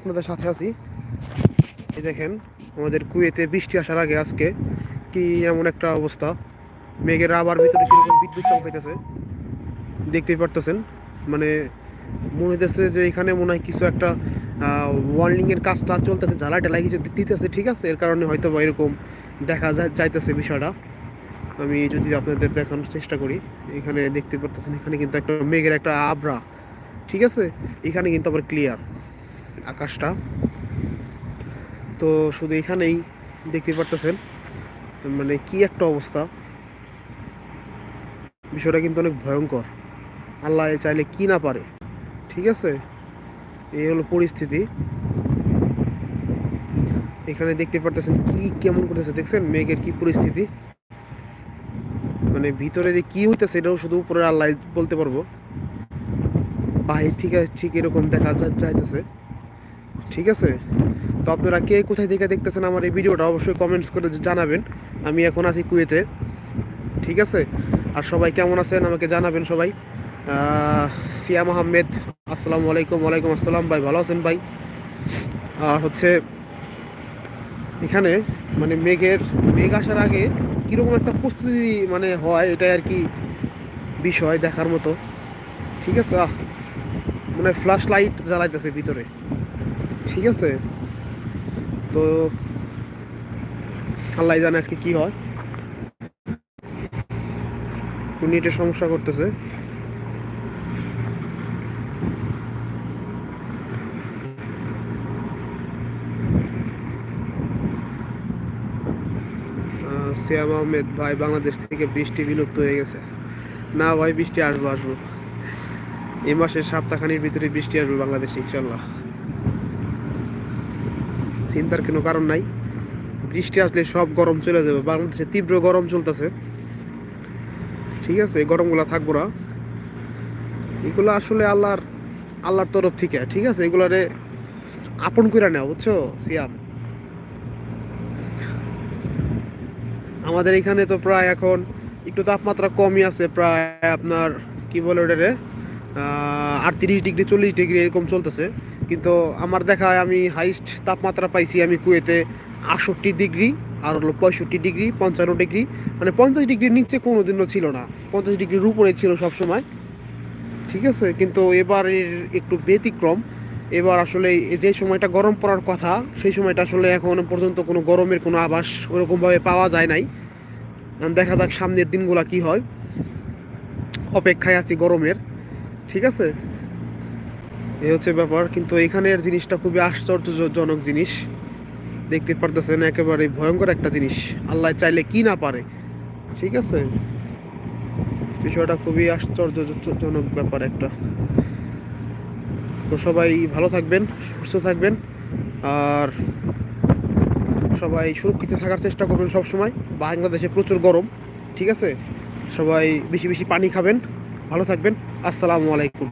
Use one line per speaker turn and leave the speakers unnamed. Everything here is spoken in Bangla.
আপনাদের সাথে আছি। এই দেখেন, আমাদের কুয়েতে বৃষ্টি আসার আগে আজকে কি এমন একটা অবস্থা। মেঘের আবার ভিতরে কীরকম বিদ্যুৎ চমকাইতেছে। দেখতেই পারতেছেন মানে মনে হইতেছে যে এখানে মনে হয় কিছু একটা ওয়ার্ল্ডিং এর কাজটা চলতেছে টেলাই কিছু দিতেছে, ঠিক আছে? এর কারণে হয়তো বা এরকম দেখা যায় যাইতেছে বিষয়টা। আমি যদি আপনাদের দেখানোর চেষ্টা করি, এখানে দেখতে পারতেছেন, এখানে কিন্তু একটা মেঘের একটা আবরা, ঠিক আছে? এখানে কিন্তু আবার ক্লিয়ার আকাশটা। তো শুধু এখানেই দেখতে পারতেছেন মানে কি একটা অবস্থা। বিষয়টা কিন্তু অনেক ভয়ঙ্কর। আল্লাহ চাইলে কি না পারে, ঠিক আছে? এই হলো পরিস্থিতি। এখানে দেখতে পারতেছেন কি কেমন করতেছে, দেখছেন? মেঘের কি পরিস্থিতি। মানে ভিতরে যে কি হইতেছে, এটাও শুধু উপরে আল্লাহ বলতে পারব। বাহির থেকে ঠিক এরকম দেখা যাইতেছে। ঠিক আছে? তো আপনারা কে কোথায় থেকে দেখতেছেন আমার এই ভিডিওটা অবশ্যই কমেন্টস করে জানাবেন। আমি এখন আছি কুয়েতে, ঠিক আছে? আর সবাই কেমন আছেন আমাকে জানাবেন সবাই। সিয়াম আহমেদ, আসসালামু আলাইকুম, ওয়ালাইকুম আসসালাম ভাই, ভালো আছেন ভাই? আর হচ্ছে, এখানে মানে মেঘের, মেঘ আসার আগে কীরকম একটা প্রস্তুতি মানে হয় এটা আর কি বিষয় দেখার মতো। ঠিক আছে? আহ মানে ফ্ল্যাশ লাইট জ্বালাইতেছে ভিতরে। ঠিক আছে। তো আল্লাহ জানে আজকে কি হয়। নেটের সমস্যা করতেছে। সিয়াম আহমেদ, ভাই বাংলাদেশ থেকে বৃষ্টি বিলুপ্ত হয়ে গেছে। না ভাই, বৃষ্টি আসব আসব। এই মাসের সপ্তাহখানির ভিতরে বৃষ্টি আসবে বাংলাদেশে ইনশাল্লাহ চিন্তার কোনো কারণ নাই। বৃষ্টি আসলে সব গরম চলে যাবে, বাংলাদেশে তীব্র গরম চলতেছে। ঠিক আছে গরমগুলো থাকব না। এগুলো আসলে আল্লাহর আল্লাহর তরফ থেকে, ঠিক আছে? এগুলারে আপন করে নেওয়া বুঝছ? সিয়াম। আমাদের এখানে তো প্রায় এখন একটু তাপমাত্রা কমই আছে, প্রায় আপনার, কি বলে ওটারে? আটত্রিশ ডিগ্রি, চল্লিশ ডিগ্রি এরকম চলতেছে। কিন্তু আমার দেখায় আমি হাইস্ট তাপমাত্রা পাইছি আমি কুয়েতে আটষট্টি ডিগ্রি আর হলো পঁয়ষট্টি ডিগ্রি, পঞ্চান্ন ডিগ্রি মানে পঞ্চাশ ডিগ্রির নিচে কোনোদিনও ছিল না। পঞ্চাশ ডিগ্রির উপরে ছিল সব সময় ঠিক আছে? কিন্তু এবারের একটু ব্যতিক্রম। এবার আসলে যে সময়টা গরম পড়ার কথা, সেই সময়টা আসলে এখন পর্যন্ত কোনো গরমের কোনো আভাস ওরকমভাবে পাওয়া যায় নাই। দেখা যাক সামনের দিনগুলা কি হয়। অপেক্ষায় আছি গরমের। ঠিক আছে? এই হচ্ছে ব্যাপার, কিন্তু এখানের জিনিসটা খুবই আশ্চর্যজনক জিনিস। দেখতে পারতেছেন, একেবারে ভয়ঙ্কর একটা জিনিস। আল্লাহ চাইলে কি না পারে, ঠিক আছে? বিষয়টা খুবই আশ্চর্যজনক ব্যাপার একটা। তো সবাই ভালো থাকবেন, সুস্থ থাকবেন, আর সবাই সুরক্ষিত থাকার চেষ্টা করবেন সব সময় বাংলাদেশে প্রচুর গরম, ঠিক আছে? সবাই বেশি বেশি পানি খাবেন, ভালো থাকবেন। আসসালামু আলাইকুম।